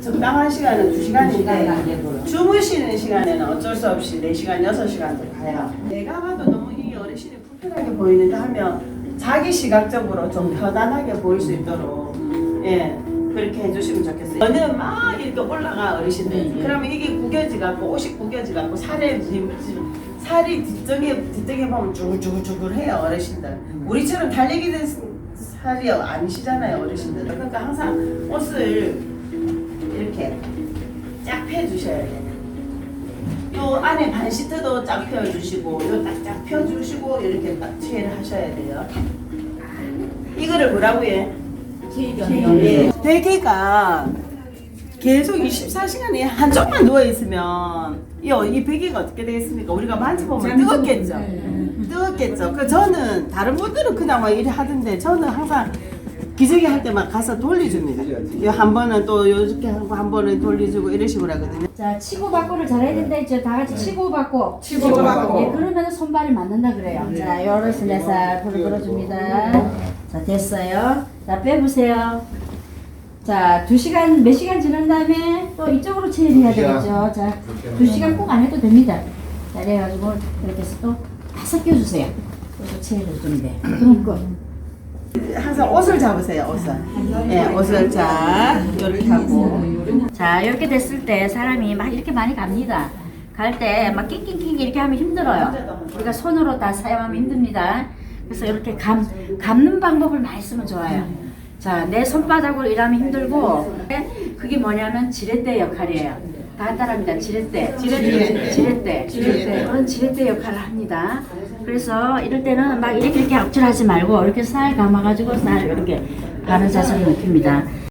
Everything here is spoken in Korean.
적당한 시간은 2시간인데 주무시는 시간에는 어쩔 수 없이 4시간, 6시간도 가요. 내가 봐도 너무 이 어르신이 불편하게 보이는데 하면 자기 시각적으로 좀 편안하게 보일 수 있도록 예 그렇게 해주시면 좋겠어요. 저는 막 이렇게 올라가 어르신들. 그러면 이게 구겨지 갖고 옷이 구겨지 갖고 살에 살이 뒷등에 뒷등에 보면 주글주글주글 해요 어르신들. 우리처럼 달리기 된 살이 아니시잖아요 어르신들. 그러니까 항상 옷을 이렇게 쫙 펴주셔야 돼요. 요 안에 반시트도 쫙 펴주시고 요 딱쫙 펴주시고 이렇게 딱 체를 하셔야 돼요. 이거를 뭐라고 해? 예. 베개가 계속 24시간에 한쪽만 누워 있으면 이, 이 베개가 어떻게 되겠습니까? 우리가 만져보면 뜨겁겠죠. 뜨겁겠죠. 그 저는 다른 분들은 그냥 막 이래 하던데 저는 항상 기저귀 할 때만 가서 돌려줍니다. 이한 번은 또 이렇게 하고 한 번은 돌려주고 이런 식으로 하거든요. 자 치고 받고를 잘해야 된다 했죠. 다 같이 치고 받고. 치고 받고. 예, 그러면 손발이 맞는다 그래요. 자 요렇게 네살 불을 끌어줍니다. 자 됐어요. 자 빼보세요. 자, 두 시간, 몇 시간 지난 다음에 또 이쪽으로 체인해야 되겠죠. 자, 두 시간 꼭 안 해도 됩니다. 자, 이래가지고 이렇게 해서 또 다섯 껴주세요. 또 체인해 주면 돼. 그럼 끝. 항상 옷을 잡으세요. 옷을. 예, 옷을 자 이렇게 하고. 자, 이렇게 됐을 때 사람이 막 이렇게 많이 갑니다. 갈 때 막 낑낑낑 이렇게 하면 힘들어요. 우리가 손으로 다 사용하면 힘듭니다. 그래서 이렇게 감, 감는 방법을 많이 쓰면 좋아요. 자, 내 손바닥으로 일하면 힘들고, 그게 뭐냐면 지렛대 역할이에요. 간단합니다. 지렛대. 지렛대. 지렛대. 지렛대. 그런 지렛대 역할을 합니다. 그래서 이럴 때는 막 이렇게 이렇게 억지로 하지 말고, 이렇게 살 감아가지고 살 이렇게 바른 자세를 느낍니다.